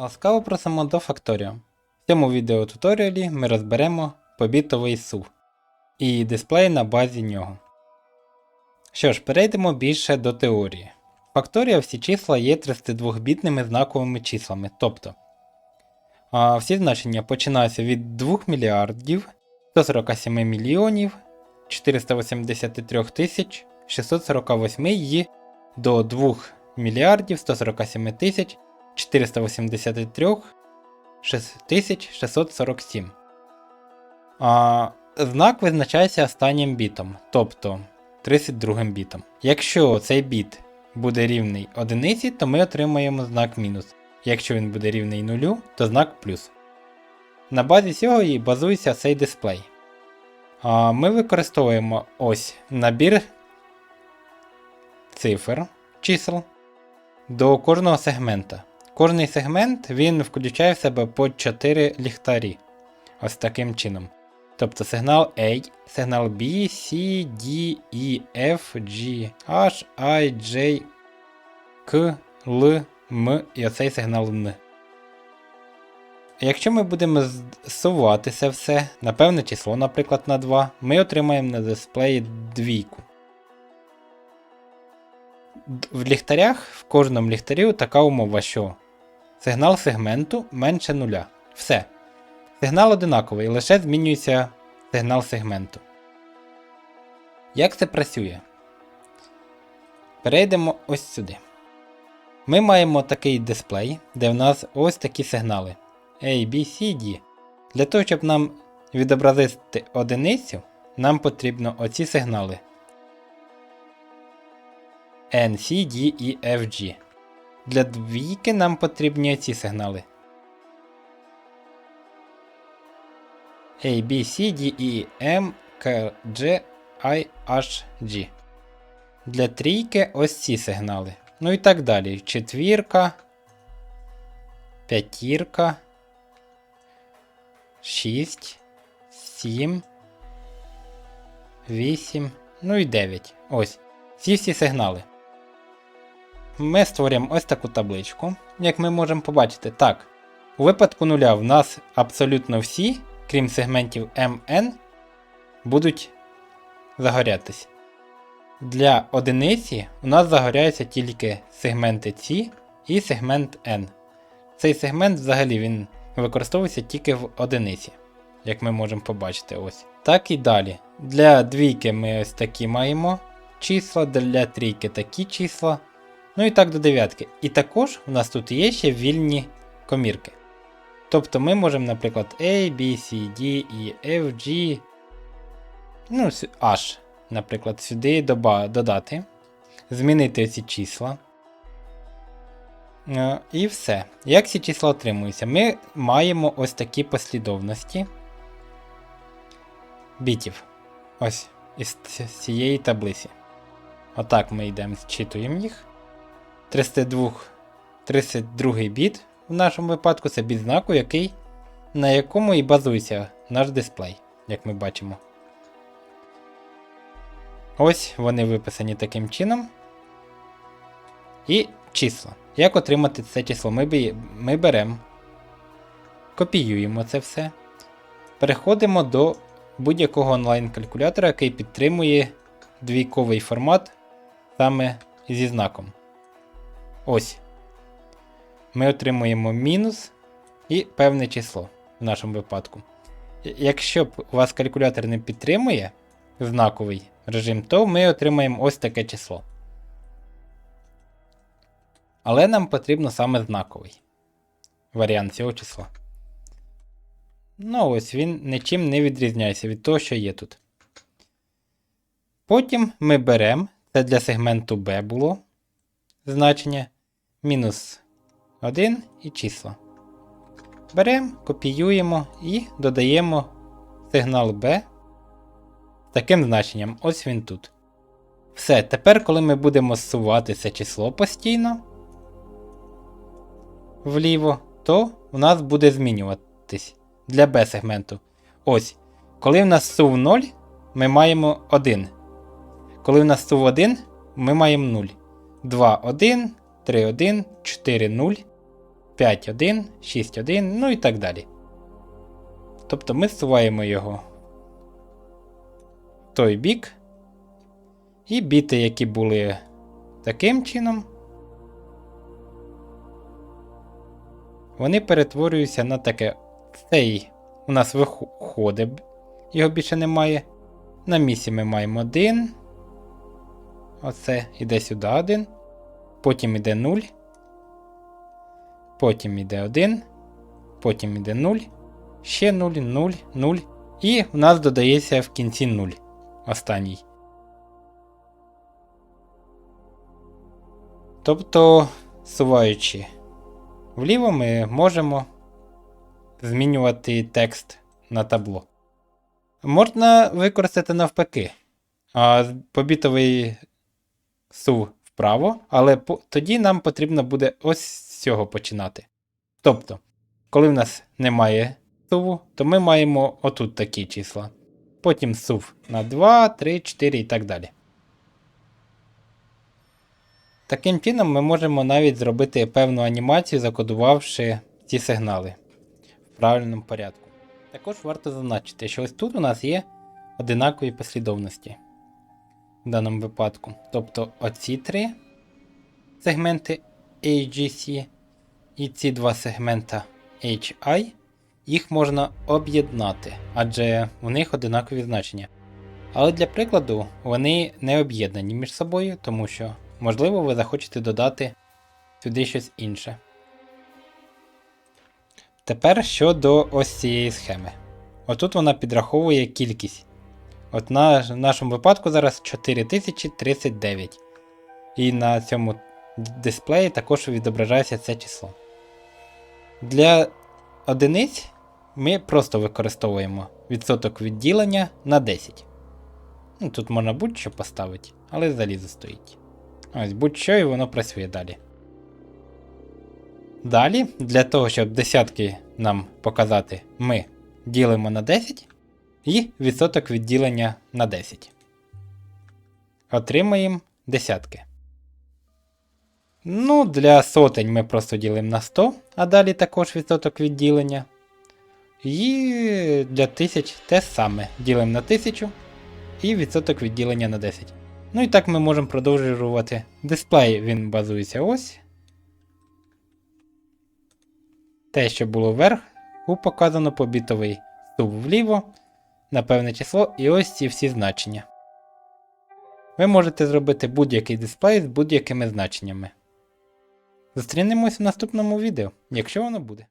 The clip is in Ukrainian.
Ласкаво просимо до Factorio. В цьому відеотуторіалі ми розберемо побітовий SUV і дисплей на базі нього. Що ж, перейдемо більше до теорії. Factorio всі числа є 32-бітними знаковими числами, тобто а, всі значення починаються від 2 мільярдів 147 мільйонів 483 тисяч 648 і до 2 мільярдів 147 тисяч 483 6647. А, знак визначається останнім бітом, тобто 32 бітом. Якщо цей біт буде рівний одиниці, то ми отримаємо знак мінус. Якщо він буде рівний нулю, то знак плюс. На базі цього і базується цей дисплей. А, Ми використовуємо ось набір цифр, чисел до кожного сегмента. Кожний сегмент він включає в себе по 4 ліхтарі. Ось таким чином. Тобто сигнал A, сигнал B, C, D, E, F, G, H, I, J, K, L, M і оцей сигнал N. Якщо ми будемо зсувати це все на певне число, наприклад, на 2, ми отримаємо на дисплеї двійку. В ліхтарях в кожному ліхтарі така умова, що сигнал сегменту менше нуля. Все. Сигнал одинаковий, лише змінюється сигнал сегменту. Як це працює? Перейдемо ось сюди. Ми маємо такий дисплей, де в нас ось такі сигнали A, B, C, D. Для того, щоб нам відобразити одиницю, нам потрібно оці сигнали N, C, D, E, F, G. Для двійки нам потрібні ці сигнали. A, B, C, D, E, M, K, G, I, H, G. Для трійки ось ці сигнали. Ну і так далі. Четвірка, п'ятірка, 6, 7, 8, ну і 9. Ось. Ці всі сигнали. Ми створюємо ось таку табличку, як ми можемо побачити. Так, у випадку нуля в нас абсолютно всі, крім сегментів MN, будуть загорятись. Для одиниці у нас загоряються тільки сегменти C і сегмент N. Цей сегмент взагалі він використовується тільки в одиниці, як ми можемо побачити ось. Так і далі. Для двійки ми ось такі маємо числа, для трійки такі числа. Ну і так до дев'ятки. І також у нас тут є ще вільні комірки. Тобто ми можемо, наприклад, A, B, C, D, E, F, G, ну, H, наприклад, сюди додати, змінити ці числа. Е, І все. Як ці числа отримуються? Ми маємо ось такі послідовності бітів. Ось із цієї таблиці. Отак ми йдемо, зчитуємо їх. 32, 32 біт в нашому випадку це біт знаку, який, на якому і базується наш дисплей, як ми бачимо. Ось вони виписані таким чином. І числа. Як отримати це число? Ми, ми беремо, копіюємо це все. Переходимо до будь-якого онлайн-калькулятора, який підтримує двійковий формат саме зі знаком. Ось. Ми отримуємо мінус і певне число в нашому випадку. Якщо б у вас калькулятор не підтримує знаковий режим, то ми отримаємо ось таке число. Але нам потрібно саме знаковий варіант цього числа. Ну ось він нічим не відрізняється від того, що є тут. Потім ми беремо, це для сегменту B було значення мінус 1 і числа. Беремо, копіюємо і додаємо сигнал B з таким значенням. Ось він тут. Все, тепер, коли ми будемо зсувати це число постійно вліво, то у нас буде змінюватись для B сегменту. Ось. Коли в нас сув 0, ми маємо 1. Коли в нас сув 1, ми маємо 0. 2, 1, 3, 1, 4, 0. 5.1, 6.1, ну і так далі. Тобто ми зсуваємо його в той бік. І біти, які були таким чином, вони перетворюються на таке. Цей у нас виходить, його більше немає. На місці ми маємо 1. Оце іде сюди 1. Потім іде 0. Потім іде 1. Потім іде 0. Ще 0, 0, 0. І в нас додається в кінці 0. Останній. Тобто, суваючи вліво, ми можемо змінювати текст на табло. Можна використати навпаки. А побітовий сув вправо, але тоді нам потрібно буде ось з цього починати. Тобто, коли в нас немає суву, то ми маємо отут такі числа. Потім сув на 2, 3, 4 і так далі. Таким чином ми можемо навіть зробити певну анімацію, закодувавши ці сигнали в правильному порядку. Також варто зазначити, що ось тут у нас є одинакові послідовності даному випадку. Тобто оці три сегменти AGC і ці два сегмента HI, їх можна об'єднати, адже у них одинакові значення. Але для прикладу вони не об'єднані між собою, тому що, можливо, ви захочете додати сюди щось інше. Тепер щодо ось цієї схеми. Отут вона підраховує кількість. От на нашому випадку зараз 4039. І на цьому дисплеї також відображається це число. Для одиниць ми просто використовуємо відсоток відділення на 10. Ну, Тут можна будь-що поставити, але залізо стоїть. Ось будь-що і воно працює далі. Далі, для того, щоб десятки нам показати, ми ділимо на 10 і відсоток відділення на 10. Отримаємо десятки. Ну, для сотень ми просто ділимо на 100, а далі також відсоток відділення. І для тисяч те саме. Ділимо на 1000 і відсоток відділення на 10. Ну і так ми можемо продовжувати. Дисплей він базується ось. Те, що було вверху, показано побітовий ступ вліво на певне число і ось ці всі значення. Ви можете зробити будь-який дисплей з будь-якими значеннями. Зустрінемось в наступному відео, якщо воно буде.